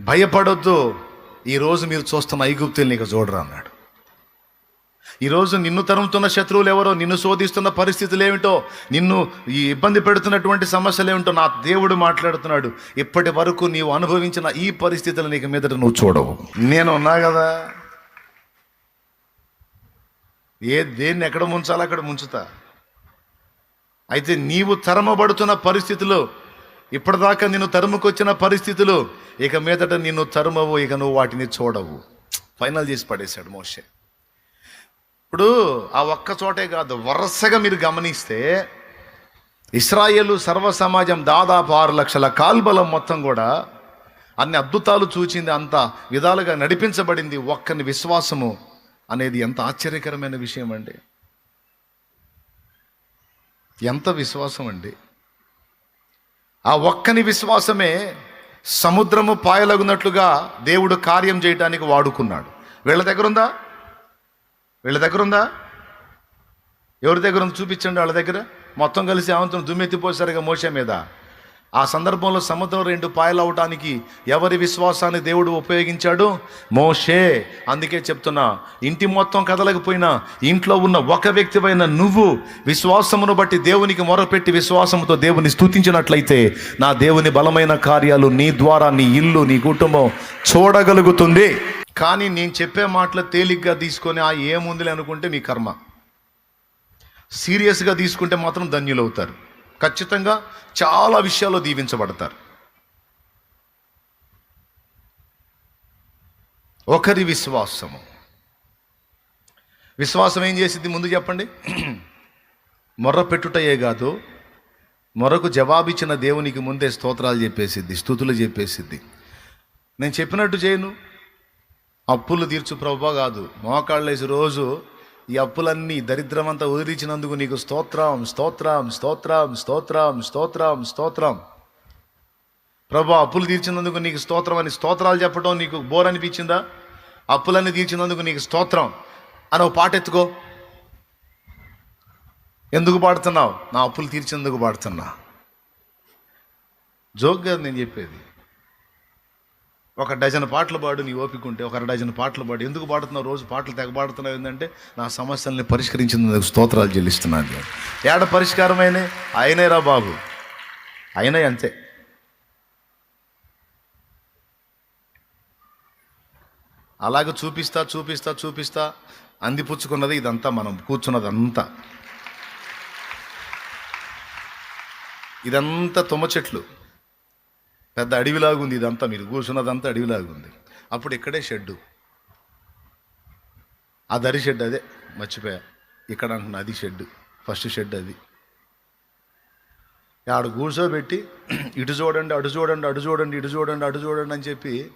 భయపడొద్దు. ఈరోజు మీరు చూస్తున్న ఐగుప్తుల్ని ఇక చూడరు అన్నాడు. ఈరోజు నిన్ను తరుముతున్న శత్రువులు ఎవరో నిన్ను శోధిస్తున్న పరిస్థితులు ఏమిటో నిన్ను ఈ ఇబ్బంది పెడుతున్నటువంటి సమస్యలు ఏమిటో నా దేవుడు మాట్లాడుతున్నాడు. ఇప్పటి వరకు నీవు అనుభవించిన ఈ పరిస్థితులు నీకు మీదట నువ్వు చూడవు. నేను ఉన్నా కదా. ఏ దేన్ని ఎక్కడ ముంచాలో అక్కడ ముంచుతా. అయితే నీవు తరమబడుతున్న పరిస్థితులు ఇప్పటిదాకా నిన్ను తరుముకొచ్చిన పరిస్థితులు ఇక మీదట నిన్ను తరుమవు ఇక నువ్వు వాటిని చూడవు. ఫైనల్ చేసి పడేశాడు మోషే. ఇప్పుడు ఆ ఒక్క చోటే కాదు వరుసగా మీరు గమనిస్తే ఇస్రాయేలు సర్వ సమాజం దాదాపు ఆరు లక్షల కాల్బలం మొత్తం కూడా అన్ని అద్భుతాలు చూచింది అంత విధాలుగా నడిపించబడింది ఒక్కని విశ్వాసము అనేది ఎంత ఆశ్చర్యకరమైన విషయం అండి. ఎంత విశ్వాసం అండి. ఆ ఒక్కని విశ్వాసమే సముద్రము పాయలగునట్లుగా దేవుడు కార్యం చేయటానికి వాడుకున్నాడు. వీళ్ళ దగ్గర ఉందా వీళ్ళ దగ్గర ఉందా ఎవరి దగ్గర ఉంది చూపించండి వాళ్ళ దగ్గర. మొత్తం కలిసి అవంతును దుమ్మెత్తిపోసారుగా మోసే మీద. ఆ సందర్భంలో సముద్రం రెండు పాయలు అవటానికి ఎవరి విశ్వాసాన్ని దేవుడు ఉపయోగించాడు? మోషే. అందుకే చెప్తున్నా ఇంటి మొత్తం కదలకపోయినా ఇంట్లో ఉన్న ఒక వ్యక్తివైన నువ్వు విశ్వాసమును బట్టి దేవునికి మొరపెట్టి విశ్వాసంతో దేవుని స్థుతించినట్లయితే నా దేవుని బలమైన కార్యాలు నీ ద్వారా నీ ఇల్లు నీ కుటుంబం చూడగలుగుతుంది. కానీ నేను చెప్పే మాటలు తేలిగ్గా తీసుకొని ఆ ఏముందిలే అనుకుంటే మీ కర్మ. సీరియస్గా తీసుకుంటే మాత్రం ధన్యులవుతారు. ఖచ్చితంగా చాలా విషయాల్లో దీవించబడతారు. ఒకరి విశ్వాసము. విశ్వాసం ఏం చేసింది ముందు చెప్పండి? మొర్ర పెట్టుటయే కాదు మొరకు జవాబిచ్చిన దేవునికి ముందే స్తోత్రాలు చెప్పేసిద్ది స్థుతులు చెప్పేసిద్ది. నేను చెప్పినట్టు చేయను. అప్పులు తీర్చు ప్రభా కాదు. మోకాళ్ళేసి రోజు ఈ అప్పులన్నీ దరిద్రమంతా వదిలించినందుకు నీకు స్తోత్రం స్తోత్రం స్తోత్రం స్తోత్రం స్తోత్రం స్తోత్రం. ప్రభా అప్పులు తీర్చినందుకు నీకు స్తోత్రం అని స్తోత్రాలు చెప్పడం నీకు బోర్ అనిపించిందా? అప్పులన్నీ తీర్చినందుకు నీకు స్తోత్రం. అని ఒక పాట ఎత్తుకో. ఎందుకు పాడుతున్నావు? నా అప్పులు తీర్చినందుకు పాడుతున్నా. జోక్ కాదు నేను చెప్పేది. ఒక డజన్ పాటలు పాడు నీ ఓపిక ఉంటే ఒక డజన్ పాటలు పాడు. ఎందుకు పాడుతున్నావు? రోజు పాటలు తెగ పాడుతున్నావు ఏంటంటే నా సమస్యల్ని పరిష్కరించినందుకు స్తోత్రాలు చెల్లిస్తున్నాను ఏడ పరిష్కారమైనా అయినేరా బాబు. అయినాయి అంతే. అలాగ చూపిస్తా చూపిస్తా చూపిస్తా. అందిపుచ్చుకున్నది ఇదంతా మనం కూర్చున్నది అంతా ఇదంతా తుమ్మ చెట్లు. పెద్ద అడవిలాగుంది ఇదంతా మీరు కూర్చున్నదంతా అడవిలాగుంది. అప్పుడు ఇక్కడే షెడ్డు. ఆ దరి షెడ్ అదే మర్చిపోయా. ఇక్కడ అంటున్నా అది షెడ్ ఫస్ట్ షెడ్ అది. ఆడ కూర్చోబెట్టి ఇటు చూడండి అటు చూడండి అటు చూడండి ఇటు చూడండి అటు చూడండి అని చెప్పి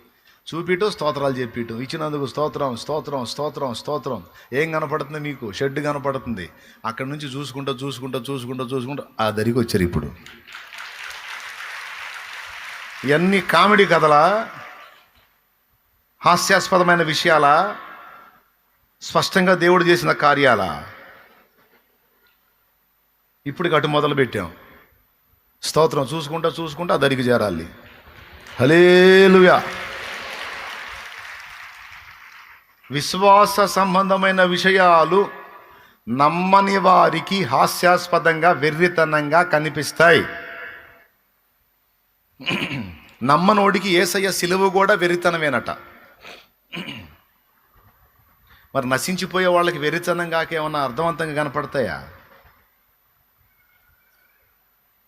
చూపిటో స్తోత్రాలు చెప్పిటూ ఇచ్చినందుకు స్తోత్రం స్తోత్రం స్తోత్రం స్తోత్రం. ఏం కనపడుతుంది మీకు? షెడ్ కనపడుతుంది. అక్కడ నుంచి చూసుకుంటూ చూసుకుంటూ చూసుకుంటూ చూసుకుంటూ ఆ దరికి వచ్చారు ఇప్పుడు. ఇవన్నీ కామెడీ కథలా హాస్యాస్పదమైన విషయాల స్పష్టంగా దేవుడు చేసిన కార్యాల? ఇప్పుడు అటు మొదలు పెట్టాం. స్తోత్రం చూసుకుంటా చూసుకుంటా దరికి చేరాలి. హలేలుయా విశ్వాస సంబంధమైన విషయాలు నమ్మని వారికి హాస్యాస్పదంగా వెర్రితనంగా కనిపిస్తాయి. నమ్మనోడికి ఏసయ్య సిలువ కూడా వెరితనమేనట. మరి నశించిపోయే వాళ్ళకి వెర్రితనం కాక ఏమన్నా అర్థవంతంగా కనపడతాయా?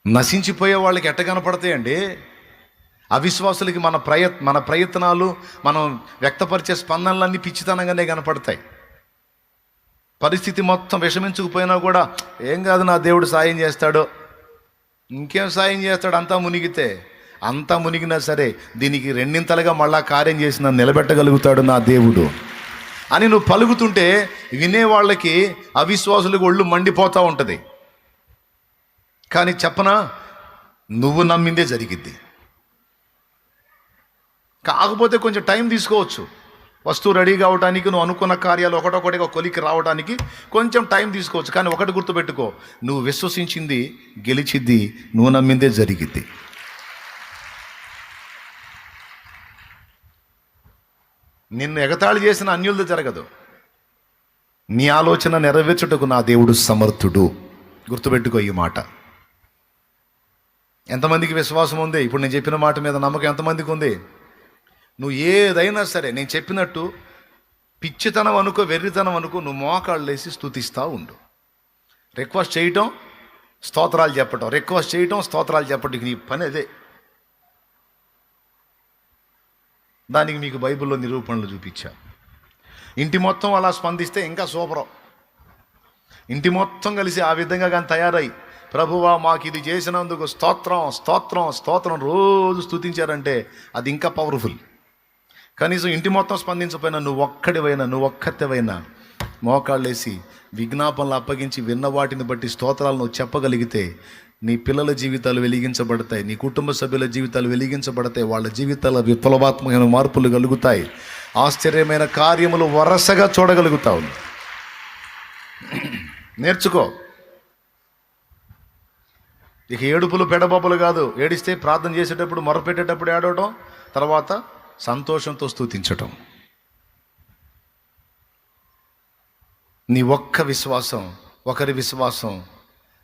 నశించిపోయే వాళ్ళకి ఎట్ట కనపడతాయండి? అవిశ్వాసులకి మన ప్రయత్ మన ప్రయత్నాలు మనం వ్యక్తపరిచే స్పందనలన్నీ పిచ్చితనంగానే కనపడతాయి. పరిస్థితి మొత్తం విషమించుకుపోయినా కూడా ఏం కాదు నా దేవుడు సాయం చేస్తాడు. ఇంకేం సాయం చేస్తాడు అంతా మునిగితే? అంతా మునిగినా సరే దీనికి రెండింతలుగా మళ్ళా కార్యం చేసి నన్ను నిలబెట్టగలుగుతాడు నా దేవుడు అని నువ్వు పలుకుతుంటే వినేవాళ్ళకి అవిశ్వాసులకు ఒళ్ళు మండిపోతూ ఉంటుంది. కానీ చెప్పనా? నువ్వు నమ్మిందే జరిగిద్ది. కాకపోతే కొంచెం టైం తీసుకోవచ్చు. వస్తువు రెడీ కావడానికి నువ్వు అనుకున్న కార్యాలు ఒకటొకటిగా కొలికి రావడానికి కొంచెం టైం తీసుకోవచ్చు. కానీ ఒకటి గుర్తుపెట్టుకో నువ్వు విశ్వసించింది గెలిచిద్ది నువ్వు నమ్మిందే జరిగిద్ది. నిన్ను ఎగతాళి చేసిన అన్యులతో జరగదు. నీ ఆలోచన నెరవేర్చుటకు నా దేవుడు సమర్థుడు. గుర్తుపెట్టుకో ఈ మాట. ఎంతమందికి విశ్వాసం ఉంది? ఇప్పుడు నేను చెప్పిన మాట మీద నమ్మకం ఎంతమందికి ఉంది? నువ్వు ఏదైనా సరే నేను చెప్పినట్టు పిచ్చితనం అనుకో వెర్రితనం అనుకో నువ్వు మోకాళ్ళేసి స్థుతిస్తూ ఉండు. రిక్వెస్ట్ చేయటం స్తోత్రాలు చెప్పటం. రిక్వెస్ట్ చేయటం స్తోత్రాలు చెప్పటం నీ పని అదే. దానికి మీకు బైబిల్లో నిరూపణలు చూపించా. ఇంటి మొత్తం అలా స్పందిస్తే ఇంకా సూపరం ఇంటి మొత్తం కలిసి ఆ విధంగా కానీ తయారై ప్రభువా మాకు ఇది చేసినందుకు స్తోత్రం స్తోత్రం స్తోత్రం రోజు స్తుతించారంటే అది ఇంకా పవర్ఫుల్ కనీసం ఇంటి మొత్తం స్పందించకపోయినా నువ్వు ఒక్కడివైనా నువ్వు ఒక్కతెవైనా మోకాళ్ళేసి విజ్ఞాపనలు అప్పగించి విన్న వాటిని బట్టి స్తోత్రాలను చెప్పగలిగితే నీ పిల్లల జీవితాలు వెలిగించబడతాయి నీ కుటుంబ సభ్యుల జీవితాలు వెలిగించబడతాయి వాళ్ళ జీవితాల విప్లవాత్మకమైన మార్పులు కలుగుతాయి. ఆశ్చర్యమైన కార్యములు వరసగా చూడగలుగుతావు. నేర్చుకో. ఇక ఏడుపులు పెడబాపులు కాదు. ఏడిస్తే ప్రార్థన చేసేటప్పుడు మొరపెట్టేటప్పుడు ఏడవటం తర్వాత సంతోషంతో స్థుతించటం నీ ఒక్క విశ్వాసం ఒకరి విశ్వాసం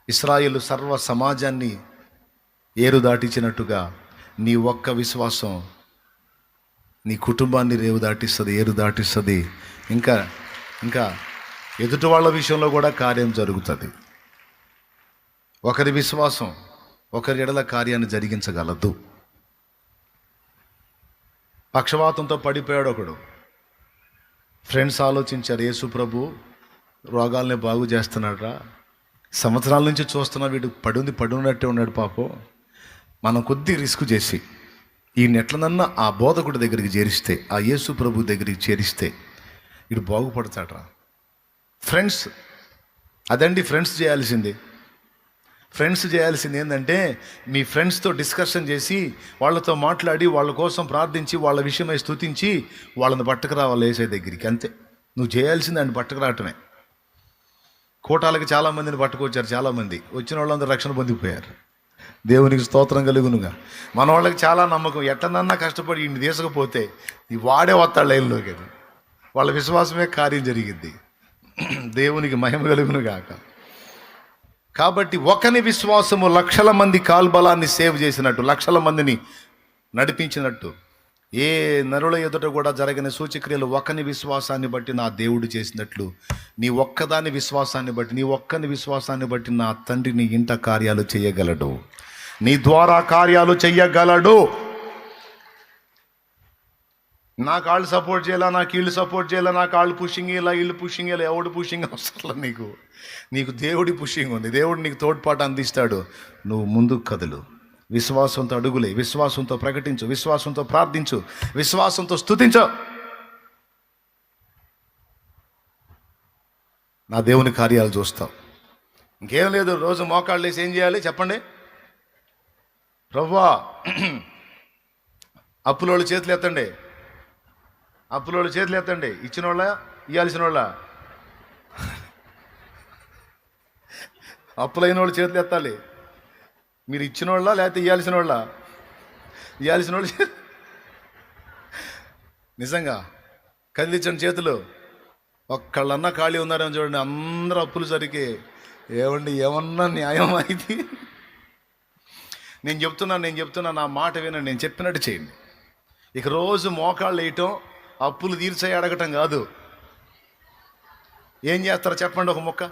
ఇస్రాయిల్ సర్వ సమాజాన్ని ఏరు దాటించినట్టుగా నీ ఒక్క విశ్వాసం నీ కుటుంబాన్ని రేవు దాటిస్తుంది ఏరు దాటిస్తుంది. ఇంకా ఇంకా ఎదుటి వాళ్ళ విషయంలో కూడా కార్యం జరుగుతుంది. ఒకరి విశ్వాసం ఒకరి ఎడల కార్యాన్ని జరిగించగలదు. పక్షవాతంతో పడిపోయాడు ఒకడు. ఫ్రెండ్స్ ఆలోచించారు యేసు ప్రభు రోగాల్ని బాగు చేస్తున్నాడ్రా. సంవత్సరాల నుంచి చూస్తున్నా వీడు పడుంది పడున్నట్టే ఉన్నాడు పాపం. మనం కొద్ది రిస్క్ చేసి ఈ నెట్లనన్నా ఆ బోధకుడి దగ్గరికి చేరిస్తే ఆ యేసు ప్రభు దగ్గరికి చేరిస్తే వీడు బాగుపడతాడరా. ఫ్రెండ్స్ అదండి ఫ్రెండ్స్ చేయాల్సింది. ఫ్రెండ్స్ చేయాల్సింది ఏంటంటే మీ ఫ్రెండ్స్తో డిస్కషన్ చేసి వాళ్ళతో మాట్లాడి వాళ్ళ కోసం ప్రార్థించి వాళ్ళ విషయమై స్థుతించి వాళ్ళని పట్టుకురావాలి వేసే దగ్గరికి. అంతే. నువ్వు చేయాల్సింది దాన్ని పట్టుకురావటమే. కోటాలకు చాలామందిని పట్టుకొచ్చారు చాలామంది వచ్చిన వాళ్ళందరూ రక్షణ పొందిపోయారు. దేవునికి స్తోత్రం కలుగునుగా. మన వాళ్ళకి చాలా నమ్మకం. ఎట్లనన్నా కష్టపడి ఇన్ని తీసుకపోతే ఈ వాడే వస్తాడు లైన్లోకి అది. వాళ్ళ విశ్వాసమే కార్యం జరిగింది. దేవునికి మహిమ కలుగునుగాక. కాబట్టి ఒకని విశ్వాసము లక్షల మంది కాల్బలాన్ని సేవ్ చేసినట్టు లక్షల మందిని నడిపించినట్టు ఏ నరుల ఎదుట కూడా జరగని సూచక్రియలు ఒకని విశ్వాసాన్ని బట్టి నా దేవుడు చేసినట్లు నీ ఒక్కదాని విశ్వాసాన్ని బట్టి నీ ఒక్కని విశ్వాసాన్ని బట్టి నా తండ్రి నీ ఇంట కార్యాలు చేయగలడు. నీ ద్వారా కార్యాలు చెయ్యగలడు. నా కాళ్ళు సపోర్ట్ చేయాలా నా కీళ్ళు సపోర్ట్ చేయాలా నా కాళ్ళు పుషింగ్ ఇలా ఇల్లు పుషింగ్ ఇలా ఎవడు పుషింగ్ అవసరం నీకు. నీకు దేవుడి పుషింగ్ ఉంది. దేవుడు నీకు తోడ్పాటు అందిస్తాడు. నువ్వు ముందుకు కదులు. విశ్వాసంతో అడుగులే విశ్వాసంతో ప్రకటించు విశ్వాసంతో ప్రార్థించు విశ్వాసంతో స్థుతించు నా దేవుని కార్యాలు చూస్తావు. ఇంకేం లేదు రోజు మోకాళ్ళు వేసి ఏం చేయాలి చెప్పండి? ప్రవ్వా అప్పులోళ్ళు చేతులు ఎత్తండి. అప్పులోళ్ళు చేతులు ఎత్తండి. ఇచ్చిన వాళ్ళ ఇవ్వాల్సిన వాళ్ళ అప్పులైన వాళ్ళు చేతులు ఎత్తాలి. మీరు ఇచ్చిన వాళ్ళ లేకపోతే ఇవ్వాల్సిన వాళ్ళ ఇవ్వాల్సిన వాళ్ళు నిజంగా కదిలించిన చేతులు. ఒక్కళ్ళన్నా ఖాళీ ఉన్నారేమో చూడండి అందరూ అప్పులు సరికి. ఏమండి ఏమన్నా న్యాయం అయింది నేను చెప్తున్నాను నేను చెప్తున్నా నా మాట వినండి నేను చెప్పినట్టు చేయండి. ఇక రోజు మోకాళ్ళు వేయటం అప్పులు తీర్చే అడగటం కాదు. ఏం చేస్తారో చెప్పండి ఒక మొక్క.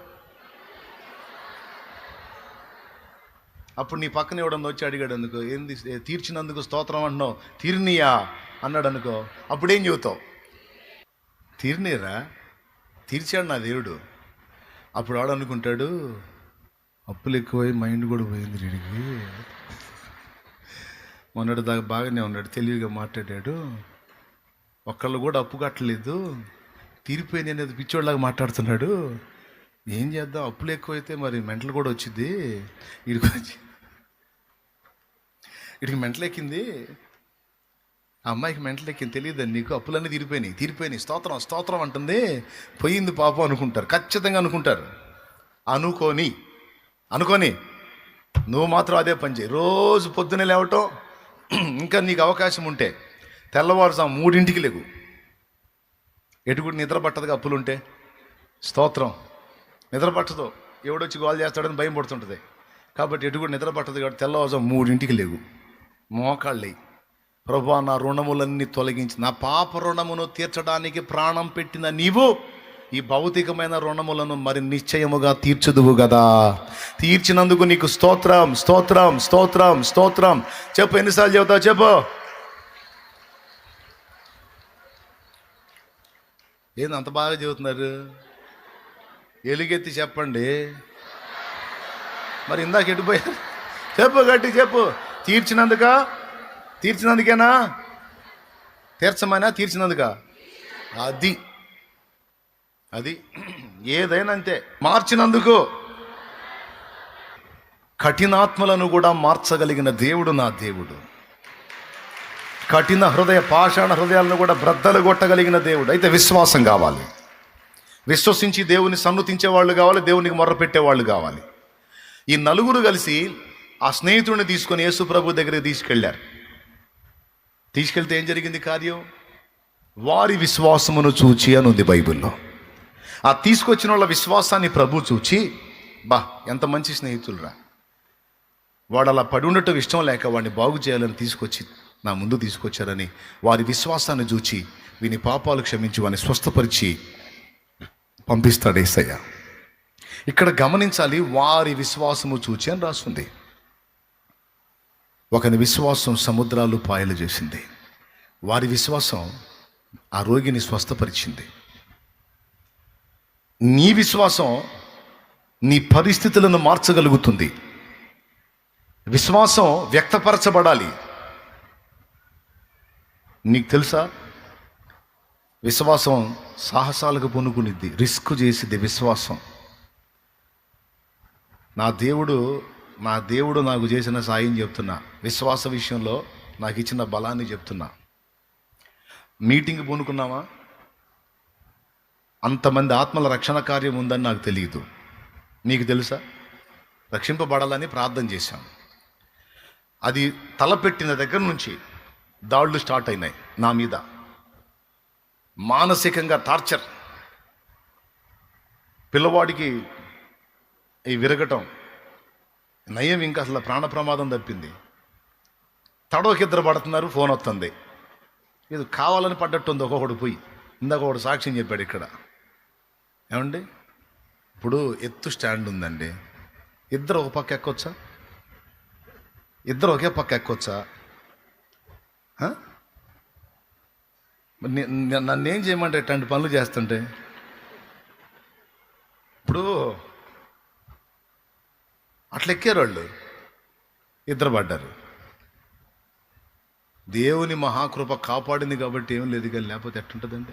అప్పుడు నీ పక్కన ఇవ్వడం వచ్చి అడిగాడు అనుకో ఏంది తీర్చినందుకు స్తోత్రం అంటున్నావు? తీర్నియా? అన్నాడు అనుకో అప్పుడేం చెబుతావు? తీర్నీరా? తీర్చాడు నా దేవుడు. అప్పుడు వాడు అనుకుంటాడు అప్పులు ఎక్కువై మైండ్ కూడా పోయింది వీడికి మొన్నటి దాకా బాగానే ఉన్నాడు తెలివిగా మాట్లాడాడు. ఒక్కళ్ళు కూడా అప్పు కట్టలేదు. తీరిపోయింది అనేది పిచ్చోళ్ళలాగా మాట్లాడుతున్నాడు. ఏం చేద్దాం? అప్పులు ఎక్కువైతే మరి మెంటలు కూడా వచ్చింది వీడికి వచ్చి వీడికి మెంటలు ఎక్కింది అమ్మాయికి మెంటలు ఎక్కింది తెలియదండి నీకు అప్పులన్నీ తీరిపోయినాయి తీరిపోయినాయి. స్తోత్రం స్తోత్రం అంటుంది. పోయింది పాపం అనుకుంటారు. ఖచ్చితంగా అనుకుంటారు. అనుకోని అనుకోని నువ్వు మాత్రం అదే పని చేయి. రోజు పొద్దున్నే లేవటం ఇంకా నీకు అవకాశం ఉంటే తెల్లవారుజాము మూడింటికి లేవు. ఎటుకుడు నిద్ర పట్టదుగా అప్పులుంటే. స్తోత్రం. నిద్ర పట్టదు. ఎవడొచ్చి గోల్ చేస్తాడని భయం పడుతుంటుంది. కాబట్టి ఎటుకుడు నిద్ర పట్టదు కాబట్టి తెల్లవారుజాము మూడింటికి లేవు. మోకాళ్ళి. ప్రభా నా రుణములన్నీ తొలగించి నా పాప రుణమును తీర్చడానికి ప్రాణం పెట్టిన నీవు ఈ భౌతికమైన రుణములను మరి నిశ్చయముగా తీర్చుదువు కదా తీర్చినందుకు నీకు స్తోత్రం స్తోత్రం స్తోత్రం స్తోత్రం. చెప్పు ఎన్నిసార్లు చెబుతావు చెప్పు. ఏంది అంత బాగా చెబుతున్నారు? ఎలుగెత్తి చెప్పండి. మరి ఇందాక ఎటుపోయారు చెప్పు గట్టి చెప్పు. తీర్చినందుక? తీర్చినందుకేనా? తీర్చమైనా? తీర్చినందుక? అది. అది. ఏదైనా అంతే మార్చినందుకు. కఠినాత్మలను కూడా మార్చగలిగిన దేవుడు నా దేవుడు. కఠిన హృదయ పాషాణ హృదయాలను కూడా బ్రద్దలు కొట్టగలిగిన దేవుడు. అయితే విశ్వాసం కావాలి. విశ్వసించి దేవుని సన్నుతించే వాళ్ళు కావాలి దేవునికి మొర్ర పెట్టేవాళ్ళు కావాలి. ఈ నలుగురు కలిసి ఆ స్నేహితుడిని తీసుకొని యేసు ప్రభు దగ్గరికి తీసుకెళ్ళారు తీసుకెళ్తే ఏం జరిగింది కార్యం? వారి విశ్వాసమును చూచి అని ఉంది బైబిల్లో. ఆ తీసుకొచ్చిన వాళ్ళ విశ్వాసాన్ని ప్రభు చూచి బా ఎంత మంచి స్నేహితులురా వాడు అలా పడి ఉండటం ఇష్టం లేక వాడిని బాగు చేయాలని తీసుకొచ్చి నా ముందు తీసుకొచ్చారని వారి విశ్వాసాన్ని చూచి వీని పాపాలు క్షమించి వాని స్వస్థపరిచి పంపిస్తాడు ఏసయ్య. ఇక్కడ గమనించాలి వారి విశ్వాసము చూచి అని రాస్తుంది ఒకని విశ్వాసం సముద్రాలు పాయలు చేసింది. వారి విశ్వాసం ఆ రోగిని స్వస్థపరిచింది. నీ విశ్వాసం నీ పరిస్థితులను మార్చగలుగుతుంది. విశ్వాసం వ్యక్తపరచబడాలి. నీకు తెలుసా? విశ్వాసం సాహసాలకు పొనుకునిద్ది. రిస్క్ చేసిద్ది విశ్వాసం. నా దేవుడు నా దేవుడు నాకు చేసిన సాయం చెప్తున్నా. విశ్వాస విషయంలో నాకు ఇచ్చిన బలాన్ని చెప్తున్నా. మీటింగ్ పూనుకున్నామా అంతమంది ఆత్మల రక్షణ కార్యం ఉందని నాకు తెలియదు. నీకు తెలుసా? రక్షింపబడాలని ప్రార్థన చేశాం. అది తలపెట్టిన దగ్గర నుంచి దాడులు స్టార్ట్ అయినాయి నా మీద. మానసికంగా టార్చర్. పిల్లవాడికి ఈ విరగటం నయం ఇంకా అసలు ప్రాణ ప్రమాదం తప్పింది. తడవకిద్దరు పడుతున్నారు ఫోన్ వస్తుంది. ఇది కావాలని పడ్డట్టు ఉంది ఒక్కొక్కడు పోయి. ఇందాక ఒకడు సాక్ష్యం చెప్పాడు ఇక్కడ. ఏమండి? ఇప్పుడు ఎత్తు స్టాండ్ ఉందండి. ఇద్దరు ఒక పక్క ఎక్కొచ్చా? ఇద్దరు ఒకే పక్క ఎక్కొచ్చా? నన్నేం నన్ను ఏం చేయమంటే ఇట్లాంటి పనులు చేస్తుంటే? ఇప్పుడు అట్లా ఎక్కారు వాళ్ళు ఇద్దరు పడ్డారు. దేవుని మహాకృప కాపాడింది కాబట్టి ఏం లేదు కానీ లేకపోతే ఎట్లుంటుందండి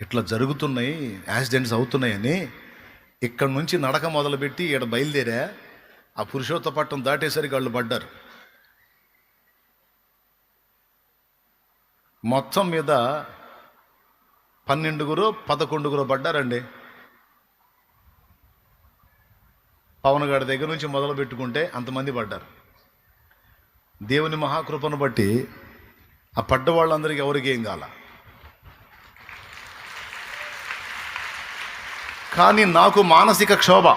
ఇట్లా జరుగుతున్నాయి యాక్సిడెంట్స్ అవుతున్నాయని ఇక్కడ నుంచి నడక మొదలుపెట్టి ఇక్కడ బయలుదేరా ఆ పురుషోత్తపట్టం దాటేసరికి వాళ్ళు పడ్డారు. మొత్తం మీద పన్నెండుగురు పదకొండుగురు పడ్డారండి. పవన్ గారి దగ్గర నుంచి మొదలు పెట్టుకుంటే అంతమంది పడ్డారు. దేవుని మహాకృపను బట్టి ఆ పడ్డ వాళ్ళందరికీ ఎవరికి ఏం కాల? కానీ నాకు మానసిక క్షోభ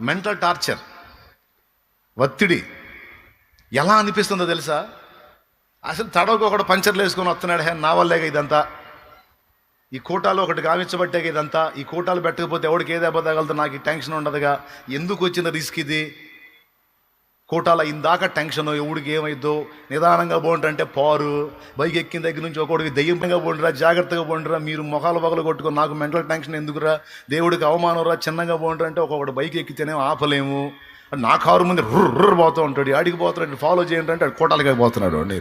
మెంటల్ టార్చర్ ఒత్తిడి ఎలా అనిపిస్తుందో తెలుసా? అసలు తడవకు ఒకడు పంచర్లు వేసుకొని వస్తున్నాడు హే నా వల్లేగా ఇదంతా. ఈ కూటాలు ఒకటి గావించబట్టే ఇదంతా. ఈ కూటాలు పెట్టకపోతే ఎవడికి ఏది అబద్ధగలదు నాకు ఈ టెన్షన్ ఉండదుగా. ఎందుకు వచ్చిన రిస్క్ ఇది? కూటాల ఇందాక టెన్షన్ ఎవడికి ఏమైద్దో? నిదానంగా పోంటే పారు. బైక్ ఎక్కిన దగ్గర నుంచి ఒకడికి దయ్యంగా పోండిరా జాగ్రత్తగా పోండిరా. మీరు మొఖాలు పగలు కొట్టుకొని నాకు మెంటల్ టెన్షన్ ఎందుకురా? దేవుడికి అవమానంరా చిన్నగా పోండ్రా అంటే బైక్ ఎక్కితేనే ఆపలేము. నా కారు ముందు రుర్ర పోతూ ఉంటాడు ఆడికి పోతున్నాడు ఫాలో చేయండి అంటే కోటాలకి పోతున్నాడు అండి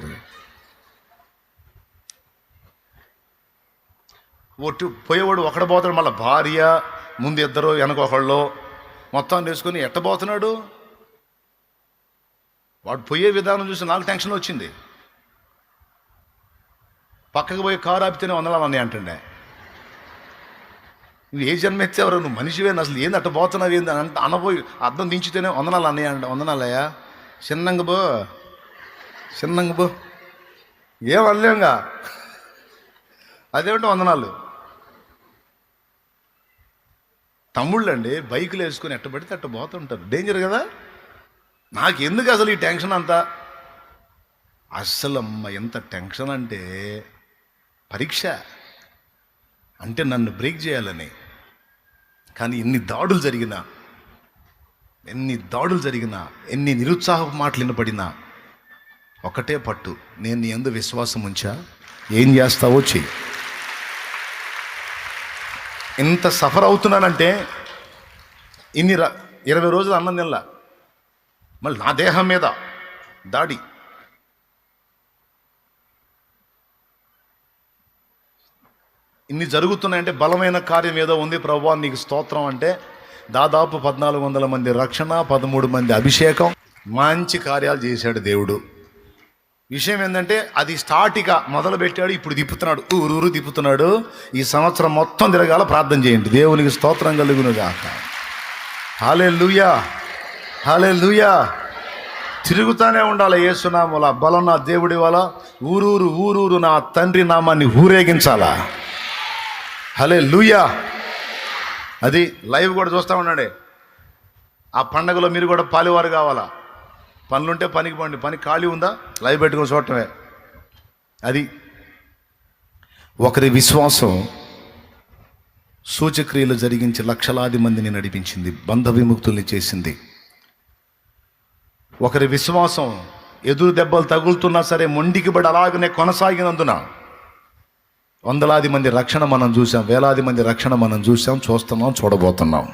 ఒట్టి పోయేవాడు ఒకడు పోతాడు మళ్ళీ భార్య ముందు ఇద్దరు వెనక ఒకళ్ళు. మొత్తం ఎట్ట పోతున్నాడు? వాడు పోయే విధానం చూసి నాకు టెన్షన్ వచ్చింది. పక్కకు పోయి కారు ఆపితేనే వందనాలు మంది అంటుండే. నువ్వు ఏ జన్మ ఎత్తావరు నువ్వు మనిషివే అసలు ఏంది అట్ట పోతున్నావు ఏంది అని అంటే అనబోయి అర్థం దించితేనే వందనాలు అన్నయ్య అంట వందనాలయ్యా చిన్నంగ బో చిన్నంగ బో ఏం అనలేంగా? అదేమిటి వందనాలు. తమ్ముళ్ళు అండి బైకులు వేసుకొని ఎట్ట పడితే అట్ట పోతుంటారు. డేంజర్ కదా? నాకు ఎందుకు అసలు ఈ టెన్షన్ అంతా? అస్సలు అమ్మ ఎంత టెన్షన్ అంటే పరీక్ష. అంటే నన్ను బ్రేక్ చేయాలని. కానీ ఎన్ని దాడులు జరిగినా ఎన్ని దాడులు జరిగినా ఎన్ని నిరుత్సాహపు మాటలు వినపడినా ఒకటే పట్టు. నేను నీ ఎందు విశ్వాసం ఉంచా. ఏం చేస్తావో చెయ్యి. ఇంత సఫర్ అవుతున్నానంటే ఇన్ని ర- ఇరవై రోజులు అన్నం తినలా. మళ్ళీ నా దేహం మీద దాడి. ఇన్ని జరుగుతున్నాయంటే బలమైన కార్యం ఏదో ఉంది. ప్రభు నీకు స్తోత్రం అంటే దాదాపు పద్నాలుగు వందల మంది రక్షణ పదమూడు మంది అభిషేకం. మంచి కార్యాలు చేశాడు దేవుడు. విషయం ఏంటంటే అది స్టార్టిగా మొదలు పెట్టాడు ఇప్పుడు తిప్పుతున్నాడు. ఊరు ఊరు తిప్పుతున్నాడు. ఈ సంవత్సరం మొత్తం తిరగాల ప్రార్థన చేయండి. దేవునికి స్తోత్రం కలుగునుగాక. హాలే లూయా హాలే లూయా తిరుగుతానే ఉండాలి ఏసునామల బలం నా దేవుడి వల్ల. ఊరూరు ఊరూరు నా తండ్రి నామాన్ని ఊరేగించాలా. హలే లూయా అది లైవ్ కూడా చూస్తూ ఉండండి. ఆ పండగలో మీరు కూడా పాలివారు కావాలా? పనులుంటే పనికి పండి. పని ఖాళీ ఉందా? లైవ్ పెట్టుకొని చూడటమే. అది. ఒకరి విశ్వాసం సూచక్రియలు జరిగించి లక్షలాది మందిని నడిపించింది. బంధ విముక్తుల్ని చేసింది. ఒకరి విశ్వాసం ఎదురు దెబ్బలు తగులుతున్నా సరే మొండికి బడి అలాగనే కొనసాగినందున వందలాది మంది రక్షణ మనం చూసాం వేలాది మంది రక్షణ మనం చూసాం చూస్తున్నాం చూడబోతున్నాం.